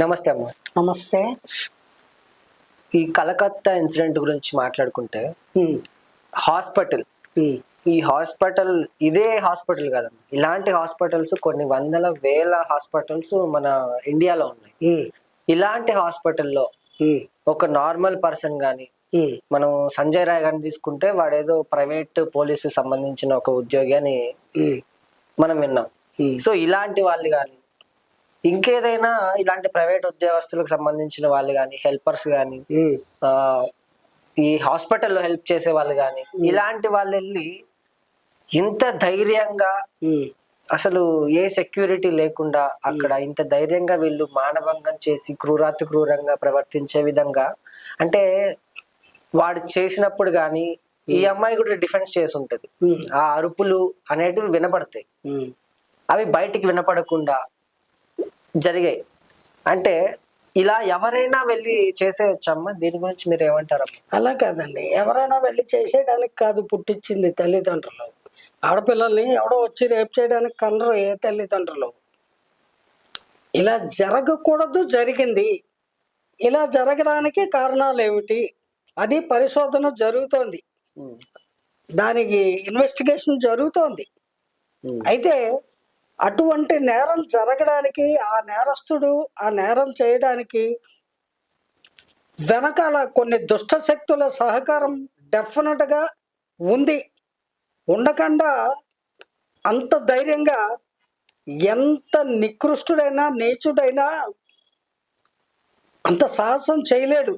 నమస్తే అమ్మ. నమస్తే. ఈ కలకత్తా ఇన్సిడెంట్ గురించి మాట్లాడుకుంటే హాస్పిటల్. ఈ హాస్పిటల్ ఇదే హాస్పిటల్ కదమ్మా. ఇలాంటి హాస్పిటల్స్ కొన్ని వందల వేల హాస్పిటల్స్ మన ఇండియాలో ఉన్నాయి. ఇలాంటి హాస్పిటల్లో ఒక నార్మల్ పర్సన్ ఉమ్, మనం సంజయ్ రాయ్ గారిని తీసుకుంటే వాడేదో ప్రైవేట్ పోలీసు సంబంధించిన ఒక ఉద్యోగి అని మనం విన్నాం. సో ఇలాంటి వాళ్ళు కానీ ఇంకేదైనా ఇలాంటి ప్రైవేట్ ఉద్యోగస్తులకు సంబంధించిన వాళ్ళు కానీ హెల్పర్స్ కానీ ఈ హాస్పిటల్లో హెల్ప్ చేసే వాళ్ళు కానీ ఇలాంటి వాళ్ళు వెళ్ళి ఇంత ధైర్యంగా అసలు ఏ సెక్యూరిటీ లేకుండా అక్కడ ఇంత ధైర్యంగా వీళ్ళు మానభంగం చేసి క్రూరాతి క్రూరంగా ప్రవర్తించే విధంగా అంటే వాడు చేసినప్పుడు కానీ ఈ అమ్మాయి కూడా డిఫెన్స్ చేసి ఉంటది. ఆ అరుపులు అనేటివి వినపడతాయి. అవి బయటికి వినపడకుండా జరిగాయి. అంటే ఇలా ఎవరైనా వెళ్ళి చేసేయచ్చమ్మా? దీని గురించి మీరు ఏమంటారమ్మా అలా కాదండి. ఎవరైనా వెళ్ళి చేసేయడానికి కాదు పుట్టించింది తల్లిదండ్రులు. ఆడపిల్లల్ని ఎవడో వచ్చి రేపు చేయడానికి కనరు ఏ తల్లిదండ్రులు. ఇలా జరగకూడదు జరిగింది. ఇలా జరగడానికి కారణాలు ఏమిటి అది పరిశోధన జరుగుతోంది. దానికి ఇన్వెస్టిగేషన్ జరుగుతోంది. అయితే అటువంటి నేరం జరగడానికి ఆ నేరస్తుడు ఆ నేరం చేయడానికి వెనకాల కొన్ని దుష్ట శక్తుల సహకారం డెఫినెట్గా ఉంది. ఉండకుండా అంత ధైర్యంగా ఎంత నికృష్టుడైనా నీచుడైనా అంత సాహసం చేయలేడు.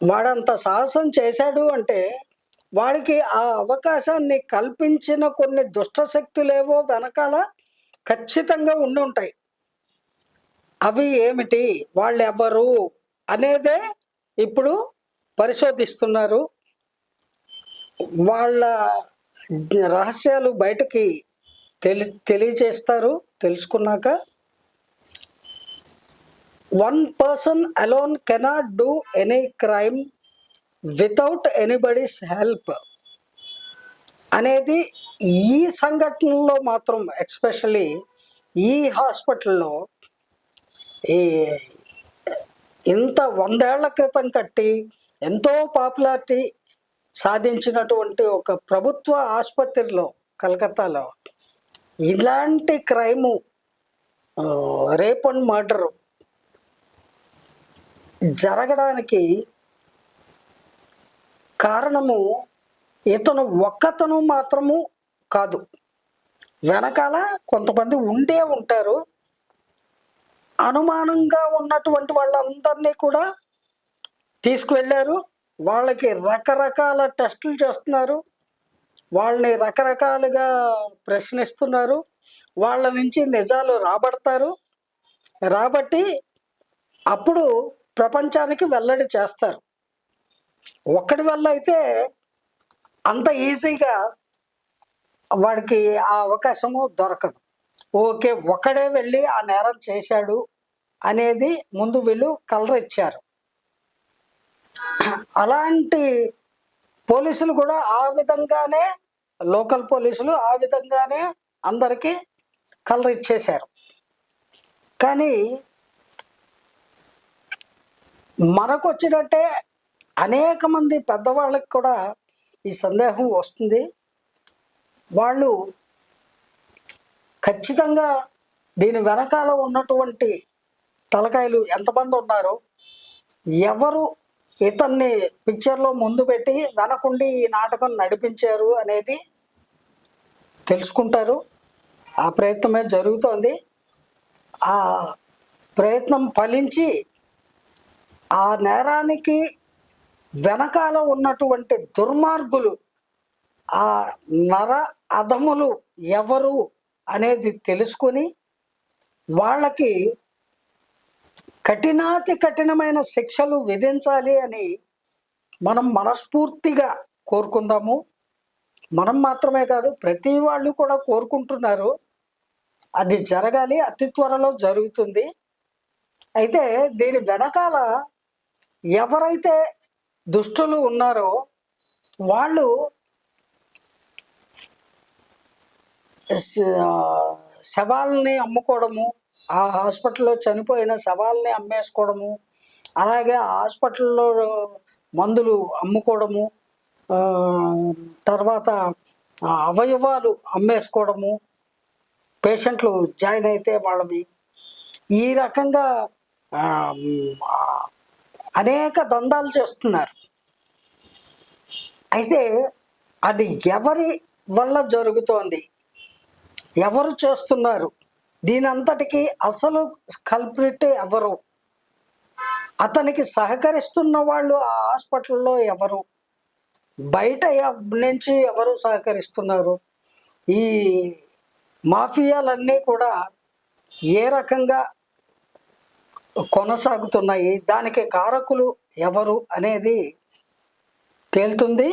వాడంత సాహసం చేశాడు అంటే వాడికి ఆ అవకాశాన్ని కల్పించిన కొన్ని దుష్టశక్తులేవో వెనకాల ఖచ్చితంగా ఉండి ఉంటాయి. అవి ఏమిటి? వాళ్ళు ఎవరు అనేదే ఇప్పుడు పరిశోధిస్తున్నారు. వాళ్ళ రహస్యాలు బయటకి తెలి తెలియజేస్తారు తెలుసుకున్నాక. One person alone cannot do any crime without anybody's help అనేది ఈ సంఘటనలో మాత్రం ఎక్స్పెషలీ ఈ హాస్పిటల్లో ఈ ఇంత వందేళ్ళ క్రితం కట్టి ఎంతో పాపులారిటీ సాధించినటువంటి ఒక ప్రభుత్వ ఆసుపత్రిలో కలకత్తాలో ఇలాంటి క్రైము రేప్ అండ్ మర్డర్ జరగడానికి కారణము ఇతను ఒక్కతను మాత్రము కాదు. వెనకాల కొంతమంది ఉండే ఉంటారు. అనుమానంగా ఉన్నటువంటి వాళ్ళందరినీ కూడా తీసుకువెళ్ళారు. వాళ్ళకి రకరకాల టెస్టులు చేస్తున్నారు. వాళ్ళని రకరకాలుగా ప్రశ్నిస్తున్నారు. వాళ్ళ నుంచి నిజాలు రాబడతారు. రాబట్టి అప్పుడు ప్రపంచానికి వెల్లడి చేస్తారు. ఒక్కడి వల్ల అయితే అంత ఈజీగా వాడికి ఆ అవకాశము దొరకదు. ఓకే ఒక్కడే వెళ్ళి ఆ నేరం చేశాడు అనేది ముందు వీళ్ళు కలరిచ్చారు. అలాంటి పోలీసులు కూడా ఆ విధంగానే లోకల్ పోలీసులు ఆ విధంగానే అందరికీ కలర్ ఇచ్చేశారు కానీ మనకు వచ్చినట్టే అనేక మంది పెద్దవాళ్ళకి కూడా ఈ సందేహం వస్తుంది. వాళ్ళు ఖచ్చితంగా దీని వెనకాల ఉన్నటువంటి తలకాయలు ఎంతమంది ఉన్నారు ఎవరు ఇతన్ని పిక్చర్లో ముందు పెట్టి వెనకుండి ఈ నాటకం నడిపించారు అనేది తెలుసుకుంటారు. ఆ ప్రయత్నమే జరుగుతోంది. ఆ ప్రయత్నం ఫలించి ఆ నేరానికి వెనకాల ఉన్నటువంటి దుర్మార్గులు ఆ నర అధములు ఎవరు అనేది తెలుసుకొని వాళ్ళకి కఠినాతి కఠినమైన శిక్షలు విధించాలి అని మనం మనస్ఫూర్తిగా కోరుకుందాము. మనం మాత్రమే కాదు ప్రతి వాళ్ళు కూడా కోరుకుంటున్నారు. అది జరగాలి అతి త్వరలో జరుగుతుంది. అయితే దీని వెనకాల ఎవరైతే దుష్టులు ఉన్నారో వాళ్ళు శవాల్ని అమ్ముకోవడము ఆ హాస్పిటల్లో చనిపోయిన శవాల్ని అమ్మేసుకోవడము అలాగే ఆ హాస్పిటల్లో మందులు అమ్ముకోవడము తర్వాత అవయవాలు అమ్మేసుకోవడము పేషెంట్లు జాయిన్ అయితే వాళ్ళవి. ఈ రకంగా అనేక దందాలు చేస్తున్నారు. అయితే అది ఎవరి వల్ల జరుగుతోంది? ఎవరు చేస్తున్నారు? దీనంతటికి అసలు కల్ప్రిట్ ఎవరు? అతనికి సహకరిస్తున్న వాళ్ళు ఆ హాస్పిటల్లో ఎవరు? బయట నుంచి ఎవరు సహకరిస్తున్నారు? ఈ మాఫియాలన్నీ కూడా ఏ రకంగా కొనసాగుతున్నాయి. దానికి కారకులు ఎవరు అనేది తేలుతుంది.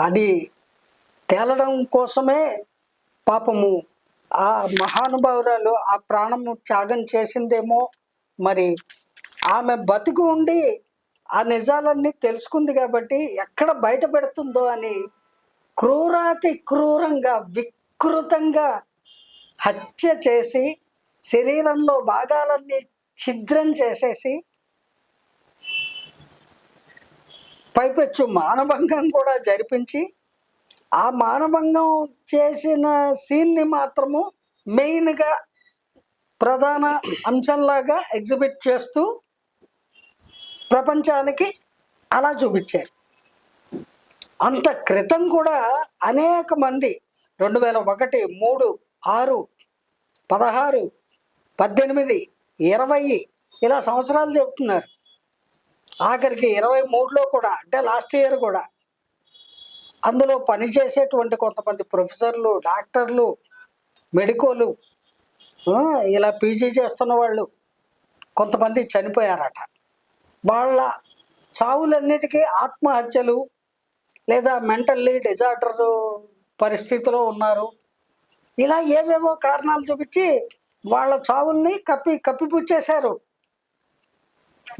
అది తేలడం కోసమే పాపము. ఆ మహానుభావురాలు ఆ ప్రాణము త్యాగం చేసిందేమో మరి. ఆమె బతుకు ఉండి ఆ నిజాలన్నీ తెలుసుకుంది కాబట్టి ఎక్కడ బయట పెడుతుందో అని క్రూరాతి క్రూరంగా వికృతంగా హత్య చేసి శరీరంలో భాగాలన్నీ ఛిద్రం చేసేసి పైపెచ్చు మానభంగం కూడా జరిపించి ఆ మానభంగం చేసిన సీన్ని మాత్రము మెయిన్గా ప్రధాన అంశంలాగా ఎగ్జిబిట్ చేస్తూ ప్రపంచానికి అలా చూపించారు. అంత క్రితం కూడా అనేక మంది రెండు వేల ఒకటి మూడు ఆరు పదహారు పద్దెనిమిది ఇరవై ఇలా సంవత్సరాలు చెప్తున్నారు ఆఖరికి ఇరవై మూడులో కూడా అంటే లాస్ట్ ఇయర్ కూడా అందులో పనిచేసేటువంటి కొంతమంది ప్రొఫెసర్లు డాక్టర్లు మెడికోలు ఇలా పీజీ చేస్తున్న వాళ్ళు కొంతమంది చనిపోయారట. వాళ్ళ చావులన్నిటికీ ఆత్మహత్యలు లేదా మెంటల్లీ డిజార్డర్ పరిస్థితిలో ఉన్నారు. ఇలా ఏవేవో కారణాలు చూపించి వాళ్ళ చావుల్ని కప్పి కప్పిపుచ్చేశారు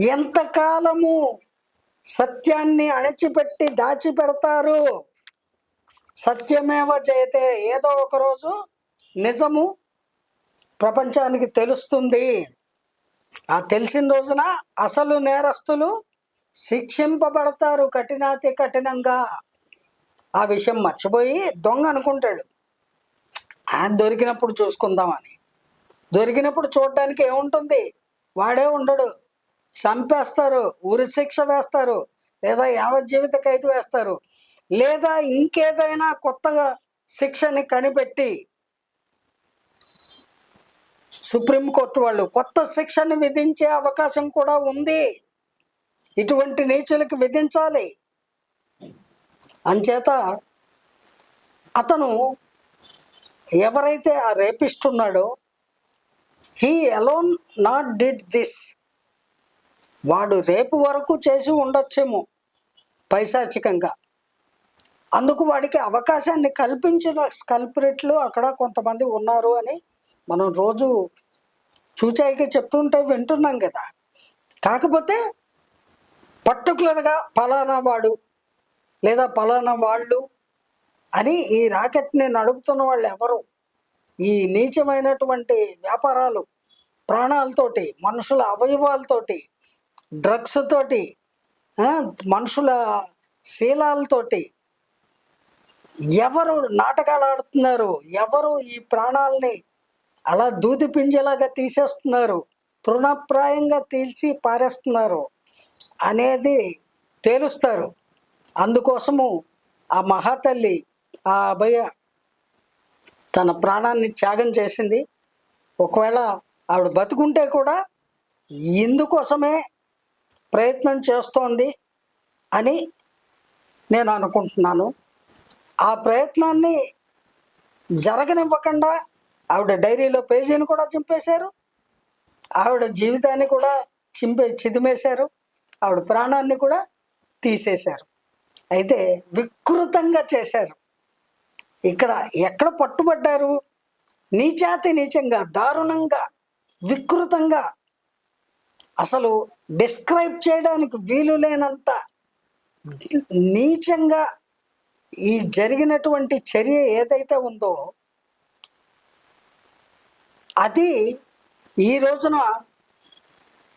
ఎంతకాలము సత్యాన్ని అణచిపెట్టి దాచిపెడతారు? సత్యమేవ జయతే. ఏదో ఒకరోజు నిజము ప్రపంచానికి తెలుస్తుంది. ఆ తెలిసిన రోజున అసలు నేరస్తులు శిక్షింపబడతారు కఠినాతి కఠినంగా. ఆ విషయం మర్చిపోయి దొంగ అనుకుంటాడు. ఆయన దొరికినప్పుడు చూసుకుందామని. దొరికినప్పుడు చూడడానికి ఏముంటుంది? వాడే ఉండడు. చంపేస్తారు. ఉరి శిక్ష వేస్తారు. లేదా యావజ్జీవిత ఖైదు వేస్తారు. లేదా ఇంకేదైనా కొత్తగా శిక్షని కనిపెట్టి సుప్రీంకోర్టు వాళ్ళు కొత్త శిక్షను విధించే అవకాశం కూడా ఉంది. ఇటువంటి నీచులకు విధించాలి. అంచేత అతను ఎవరైతే ఆ రేపిస్తున్నాడో he alone not did this వాడు రేపు వరకు చేసి ఉండొచ్చేమో పైశాచికంగా. అందుకు వాడికి అవకాశాన్ని కల్పించిన కల్పరేట్లు అక్కడ కొంతమంది ఉన్నారు అని మనం రోజు చూచాయికి చెప్తుంటే వింటున్నాం కదా. కాకపోతే పర్టికులర్గా పలానా వాడు లేదా పలానా వాళ్ళు అని ఈ రాకెట్ని నడుపుతున్న వాళ్ళు ఎవరు ఈ నీచమైనటువంటి వ్యాపారాలు ప్రాణాలతోటి మనుషుల అవయవాలతోటి డ్రగ్స్ తోటి మనుషుల శీలాలతోటి ఎవరు నాటకాలు ఆడుతున్నారు? ఎవరు ఈ ప్రాణాలని అలా దూది పింజేలాగా తీసేస్తున్నారు? తృణప్రాయంగా తీల్చి పారేస్తున్నారు? అనేది తేలుస్తారు. అందుకోసము ఆ మహాతల్లి ఆ అభయ తన ప్రాణాన్ని త్యాగం చేసింది. ఒకవేళ ఆవిడ బతుకుంటే కూడా ఇందుకోసమే ప్రయత్నం చేస్తోంది అని నేను అనుకుంటున్నాను. ఆ ప్రయత్నాన్ని జరగనివ్వకుండా ఆవిడ డైరీలో పేజీని కూడా చింపేశారు. ఆవిడ జీవితాన్ని కూడా చింపే చిదిమేశారు. ఆవిడ ప్రాణాన్ని కూడా తీసేశారు. అయితే వికృతంగా చేశారు. ఇక్కడ ఎక్కడ పట్టుబడ్డారు? నీచాతి నీచంగా దారుణంగా వికృతంగా అసలు డిస్క్రైబ్ చేయడానికి వీలు లేనంత నీచంగా ఈ జరిగినటువంటి చర్య ఏదైతే ఉందో అది ఈ రోజున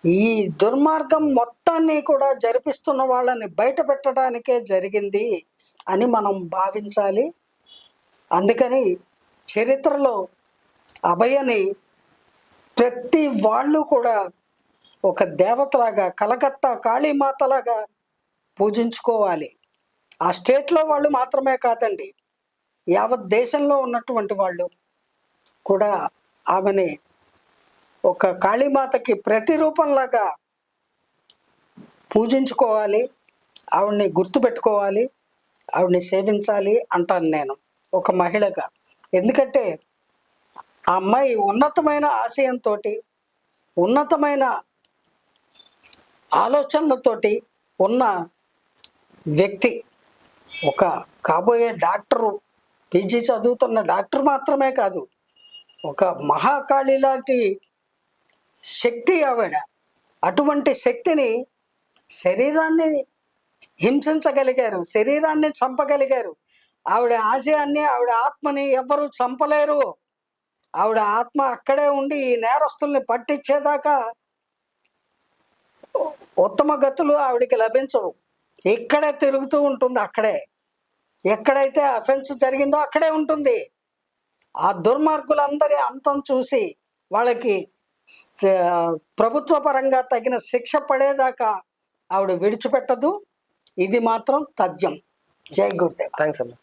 ఈ దుర్మార్గం మొత్తాన్ని కూడా జరిపిస్తున్న వాళ్ళని బయట పెట్టడానికే జరిగింది అని మనం భావించాలి. అందుకని చరిత్రలో అభయని ప్రతి వాళ్ళు కూడా ఒక దేవతలాగా కలకత్తా కాళీమాతలాగా పూజించుకోవాలి. ఆ స్టేట్లో వాళ్ళు మాత్రమే కాదండి. యావత్ దేశంలో ఉన్నటువంటి వాళ్ళు కూడా ఆమెని ఒక కాళీమాతకి ప్రతిరూపంలాగా పూజించుకోవాలి. ఆవిడ్ని గుర్తుపెట్టుకోవాలి. ఆవిడ్ని సేవించాలి అంటాను నేను ఒక మహిళగా. ఎందుకంటే ఆ అమ్మాయి ఉన్నతమైన ఆశయంతో ఉన్నతమైన ఆలోచనలతోటి ఉన్న వ్యక్తి ఒక కాబోయే డాక్టరు పీజీ చదువుతున్న డాక్టర్ మాత్రమే కాదు ఒక మహాకాళి లాంటి శక్తి ఆవిడ అటువంటి శక్తిని శరీరాన్ని హింసించగలిగారు శరీరాన్ని చంపగలిగారు. ఆవిడ ఆశయాన్ని ఆవిడ ఆత్మని ఎవరు చంపలేరు. ఆవిడ ఆత్మ అక్కడే ఉండి ఈ నేరస్తుల్ని పట్టించేదాకా ఉత్తమ గతులు ఆవిడికి లభించవు. ఇక్కడే తిరుగుతూ ఉంటుంది అక్కడే. ఎక్కడైతే అఫెన్స్ జరిగిందో అక్కడే ఉంటుంది. ఆ దుర్మార్గులందరి అంతం చూసి వాళ్ళకి ప్రభుత్వ పరంగా తగిన శిక్ష పడేదాకా ఆవిడ విడిచిపెట్టదు. ఇది మాత్రం తథ్యం. జై గురుదేవ్. థ్యాంక్స్ అమ్మా.